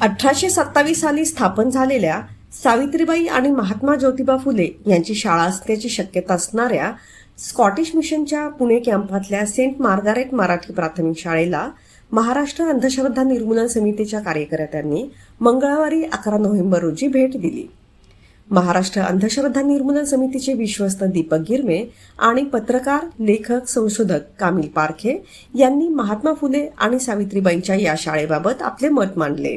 अठराशे सत्तावीस साली स्थापन झालेल्या सावित्रीबाई आणि महात्मा ज्योतिबा फुले यांची शाळा असण्याची शक्यता असणाऱ्या स्कॉटिश मिशनच्या पुणे कॅम्पातल्या सेंट मार्गारेट मराठी प्राथमिक शाळेला महाराष्ट्र अंधश्रद्धा निर्मूलन समितीच्या कार्यकर्त्यांनी मंगळवारी अकरा नोव्हेंबर रोजी भेट दिली. महाराष्ट्र अंधश्रद्धा निर्मूलन समितीचे विश्वस्त दीपक गिरमे आणि पत्रकार लेखक संशोधक कामिल पारखे यांनी महात्मा फुले आणि सावित्रीबाईंच्या या शाळेबाबत आपले मत मांडले.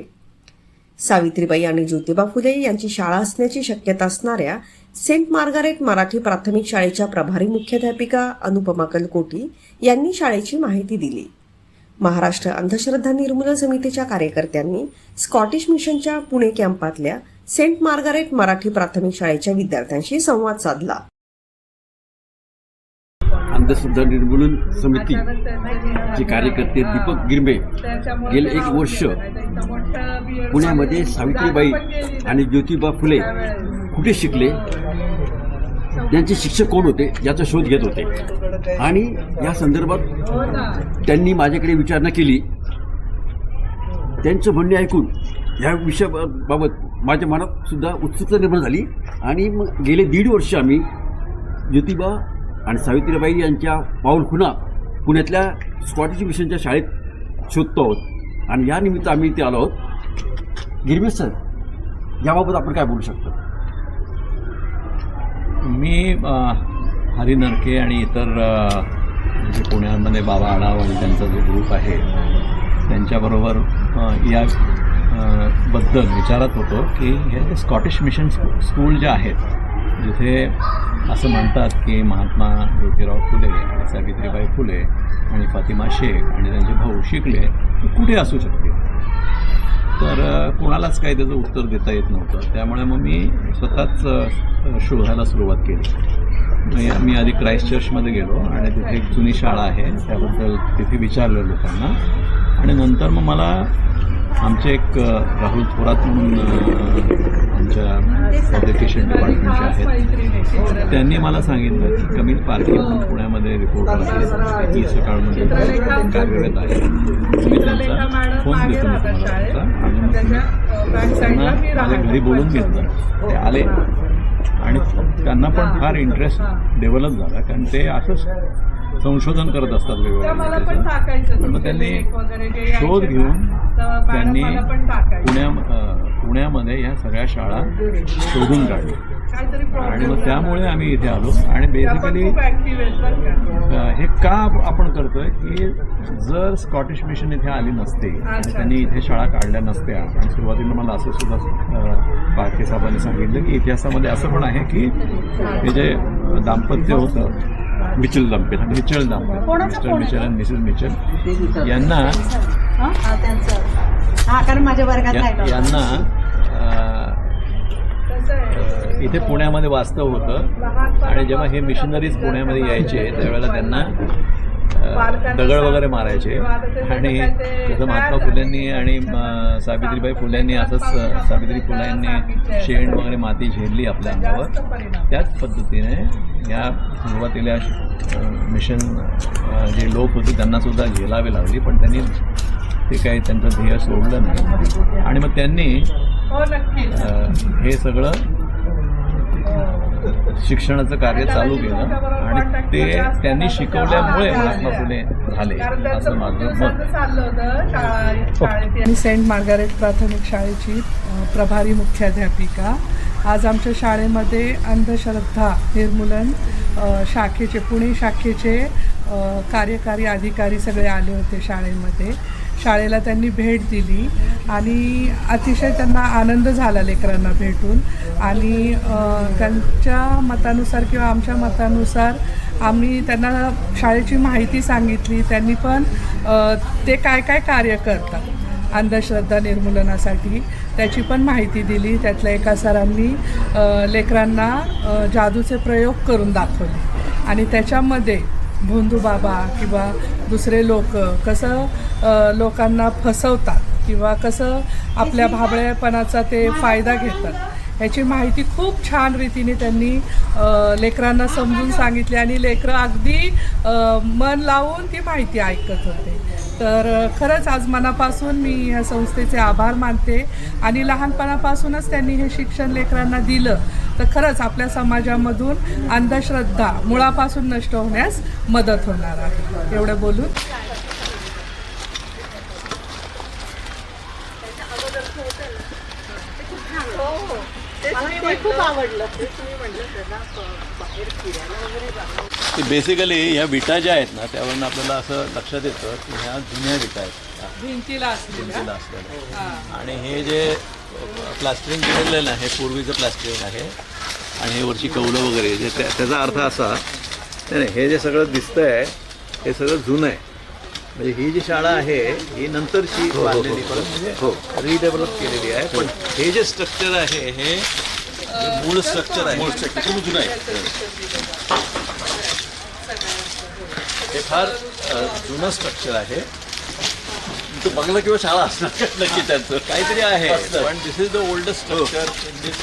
सावित्रीबाई आणि ज्योतिबा फुले यांची शाळा असण्याची शक्यता असणाऱ्या सेंट मार्गारेट मराठी प्राथमिक शाळेच्या प्रभारी मुख्याध्यापिका अनुपमा कलकोटी यांनी शाळेची माहिती दिली. महाराष्ट्र अंधश्रद्धा निर्मूलन समितीच्या कार्यकर्त्यांनी स्कॉटिश मिशनच्या पुणे कॅम्पातल्या सेंट मार्गारेट मराठी प्राथमिक शाळेच्या विद्यार्थ्यांशी संवाद साधला. अंधश्रद्धा निर्मूलन समिती चे कार्यकर्ते दीपक गिरमे गेले एक वर्ष पुण्यामध्ये सावित्रीबाई आणि ज्योतिबा फुले कुठे शिकले? त्यांचे शिक्षक कोण होते? याचा शोध घेत होते. आणि या संदर्भात त्यांनी माझ्याकडे विचारणा केली. त्यांचं म्हणणे ऐकून या विषयाबाबत माझ्या मनात सुद्धा उत्सुकता निर्माण झाली. आणि मग गेले दीड वर्ष आम्ही ज्योतिबा आणि सावित्रीबाई यांच्या पाऊलखुणा पुण्यातल्या स्कॉटिश मिशनच्या शाळेत शोधतो आहोत. आणि या निमित्त आम्ही इथे आलो आहोत. गिरमे सर याबाबत आपण काय बोलू शकतो? मी हरी नरके आणि इतर जे पुण्यामध्ये बाबा आढाव आणि त्यांचा जो ग्रुप आहे त्यांच्याबरोबर या बद्दल विचारत होतो की हे जे स्कॉटिश मिशन स्कूल जे आहेत जिथे असं म्हणतात की महात्मा ज्योतिराव फुले सावित्रीबाई फुले आणि फातिमा शेख आणि त्यांचे भाऊ शिकले ते कुठे असू शकते? तर कोणालाच काही त्याचं उत्तर देता येत नव्हतं. त्यामुळे मग मी स्वतःच शोधायला सुरुवात केली. मी आधी क्राईस्ट चर्चमध्ये गेलो आणि तिथे एक जुनी शाळा आहे त्याबद्दल तिथे विचारलं लोकांना. आणि नंतर मग मला आमचे एक राहुल थोरात म्हणून आमच्या एज्युकेशन डिपार्टमेंटचे आहेत. त्यांनी मला सांगितलं की पारखी म्हणून पुण्यामध्ये रिपोर्टर आहे. ती सकाळमध्ये कार्यरत आहे? मी त्यांचा फोन देतो मी तुम्हाला त्यांचा आणि तुम्ही त्यांना घरी बोलून घेतलं. ते आले. आणि त्यांना पण फार इंटरेस्ट डेव्हलप झाला. कारण ते असंच संशोधन करत असतात वेगवेगळ्या मग त्यांनी शोध घेऊन त्यांनी. पुण्या पुण्यामध्ये ह्या सगळ्या शाळा शोधून काढल्या आणि मग. त्यामुळे आम्ही इथे आलो आणि बेसिकली. हे का आपण करतोय की जर स्कॉटिश मिशन इथे आली नसते. त्यांनी इथे शाळा काढल्या नसत्या आणि सुरुवातीला मला असं सुद्धा पारखे साहेबांनी सांगितलं की इतिहासामध्ये असं पण आहे की हे जे दाम्पत्य होतं मिचल दाम्पत्य मिचल दाम्पत्य मिस्टर मिचल आणि मिसेस मिचल यांना हा? त्यांचं. हा कारण माझ्या वर्गात या- राहिलं यांना अं, इथे पुण्यामध्ये वास्तव होतं. आणि जेव्हा हे मिशनरीज पुण्यामध्ये यायचे त्यावेळेला त्यांना अं, दगड वगैरे मारायचे. आणि जसं महात्मा फुल्यांनी आणि अं, सावित्रीबाई फुल्यांनी असंच अं, सावित्री फुल्यांनी शेण वगैरे माती झेलली आपल्या अंगावर. त्याच पद्धतीने या सुरुवातीला मिशन जे लोक होते त्यांना सुद्धा झेलावे लागली. पण त्यांनी ते काही त्यांचं ध्येय सोडलं नाही. आणि मग त्यांनी हो हे सगळं शिक्षणाचं कार्य चालू केलं आणि ते त्यांनी शिकवल्यामुळे महात्मा फुले झाले असं माझं शाळेत आणि सेंट मार्गारेट प्राथमिक शाळेची प्रभारी मुख्याध्यापिका. आज आमच्या शाळेमध्ये अंधश्रद्धा निर्मूलन शाखेचे पुणे शाखेचे कार्यकारी अधिकारी सगळे आले होते शाळेमध्ये. शाळेला त्यांनी भेट दिली आणि अतिशय त्यांना आनंद झाला लेकरांना भेटून. आणि त्यांच्या मतानुसार किंवा आमच्या मतानुसार आम्ही त्यांना शाळेची माहिती सांगितली. त्यांनी पण ते काय काय कार्य करतात अंधश्रद्धा निर्मूलनासाठी त्याची पण माहिती दिली. त्यातल्या एका सरांनी लेकरांना जादूचे प्रयोग करून दाखवले. आणि त्याच्यामध्ये भोंदू बाबा किंवा दुसरे लोक कसं लोकांना फसवतात किंवा कसं आपल्या भाबळेपणाचा ते फायदा घेतात. ह्याची माहिती खूप छान रीतीने त्यांनी लेकरांना समजून सांगितली आणि लेकरं अगदी मन लावून ती माहिती ऐकत होते. तर खरंच आज मनापासून मी ह्या संस्थेचे आभार मानते आणि लहानपणापासूनच त्यांनी हे शिक्षण लेकरांना दिलं. तर खरंच आपल्या समाजामधून अंधश्रद्धा मुळापासून नष्ट होण्यास मदत होणार आहे. एवढं बोलून. ते खूप आवडलं. बेसिकली ह्या विटा ज्या आहेत ना त्यावरून आपल्याला असं लक्षात येतं की ह्या जुन्या विटा आहेत. भिंतीला असलेल्या? आणि हे जे प्लास्टरिंग केलेलं आहे ना हे पूर्वीचं प्लास्टरिंग आहे आणि हे वरची कौलं वगैरे जे त्या- त्याचा अर्थ असा नाही हे जे सगळं दिसतंय आहे हे सगळं जुनं आहे. म्हणजे ही जी शाळा आहे ही नंतरची बांधलेली परत म्हणजे रिडेव्हलप केलेली आहे. पण हे जे स्ट्रक्चर आहे हे मूळ स्ट्रक्चर आहे मूळ स्ट्रक्चर खूप जुनं आहे. हे फार जुनं स्ट्रक्चर आहे. तो बंगला किंवा शाळा असणार नक्की त्यांचं. काहीतरी आहे पण this is the oldest structure in this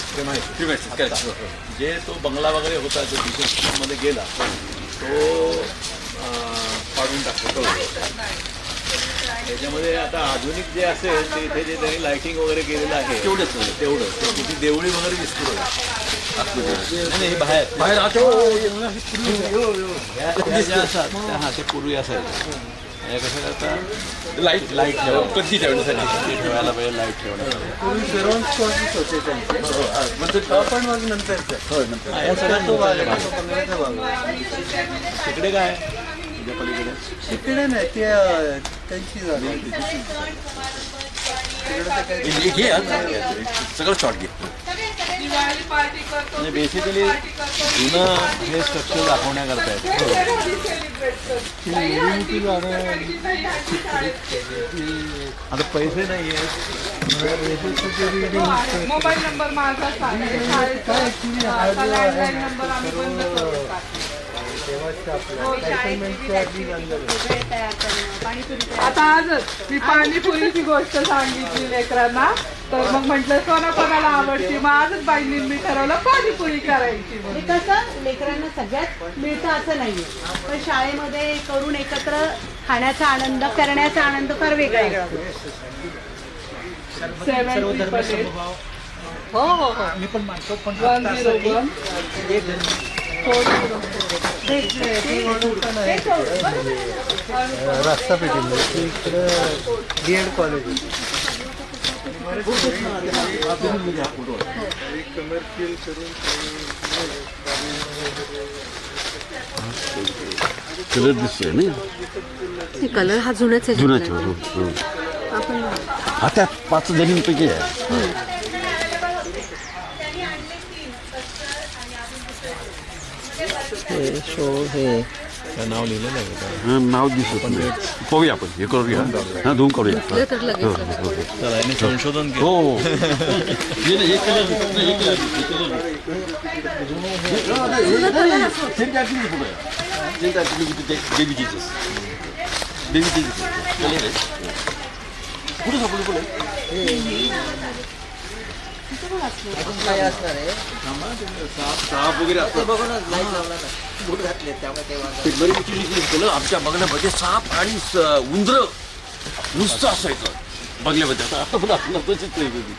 जे तो बंगला वगैरे होता जो मध्ये गेला तो पाडून टाकतो. त्याच्यामध्ये आता आधुनिक जे असेल ते इथे जे त्यांनी लाइटिंग वगैरे केलेलं आहे तेवढंच. तेवढं ते किती देवळी वगैरे दिसते नाही, नाही, हे बाहेर. बाहेर असतात त्या हा ते पूर्वी असायचं. हे कसं करता लाइट लाइट ठेवा. कधी ठेवण्यासाठी? ठेवायला पाहिजे लाइट ठेवण्यासाठी. हा. तिकडे काय? तुझ्या पलीकडे? तिकडे नाही ते अं, त्यांची जागा तिकडे तर काही घे सगळं शॉर्ट घे. दिवाळी पार्टी करतो म्हणजे बेसिकली जुनं हे स्ट्रक्चर दाखवण्याकरता आहे. आता पैसे नाही आहेत. मोबाईल नंबर माझा. हो, पाणीपुरी आता आजच मी पाणीपुरीची गोष्ट सांगितली लेकरांना. तर मग म्हटलं कोणा कोणाला आवडते? मग आजच बाईंनी मी ठरवलं पाणीपुरी करायची हे. कसं लेकरांना सगळ्यात मिळतं असं नाहीये. पण शाळेमध्ये करून एकत्र खाण्याचा आनंद करण्याचा आनंद फार वेगळा आहे. हो हो हो. one, four zero four. रस्ता ते इकडं डी एड कॉलेज कलर दिसतोय ना कलर हा. जुनाच आहे जुनाच हो, हा त्या पाच जणींपैकी आहे. शो हे. नाव लिहिलेलं आहे का? हा, नाव दिसत नाही. पाहूया आपण हे करूया. हा धुवून करूया. हो, हो, हो. चला याने संशोधन केलं. हो हे. नाही, एक कलर नाही, एक कलर नाही, एक कलर फोटो आहे. कलर. आहे कुठे सापडलं काय असणार आहे साप वगैरे असतात बघूनच लाइट लावला ना बूट घातले त्यामुळे ते वाजत ते बरी विचित्र आमच्या बंगल्यामध्ये साप आणि स- उंदर नुसतं असायचं बंगल्यामध्ये आता आता आपलं तशीच आहे कधी.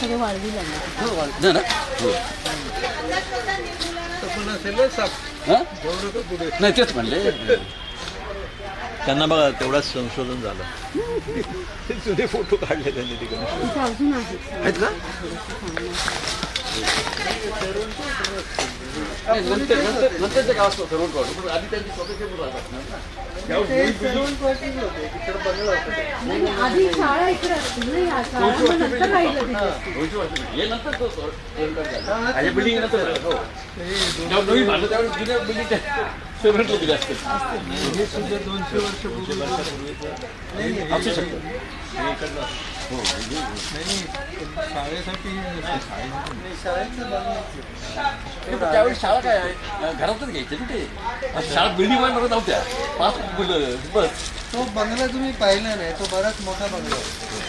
ते वाळवी नाही ना हो. पण असेल साप हा? नाही तेच म्हणले त्यांना बघा तेवढाच संशोधन झालं. जुने फोटो काढले त्यांनी तिकडे. अजून आहेत. का? आधी शाळा इकडे ना या शाळा. मग नंतर राहिलं तिथे. हे हो. सेपरेट होती जास्त हे दोनशे नाही नाही शाळेसाठी ते पण त्यावेळी शाळा काय आहे घरातच घ्यायची ना ते आता शाळा बिल्डिंगमध्ये नव्हत्या पाच मुलं बस तो बंगला तुम्ही पाहिला नाही तो बराच मोठा बंगला आहे.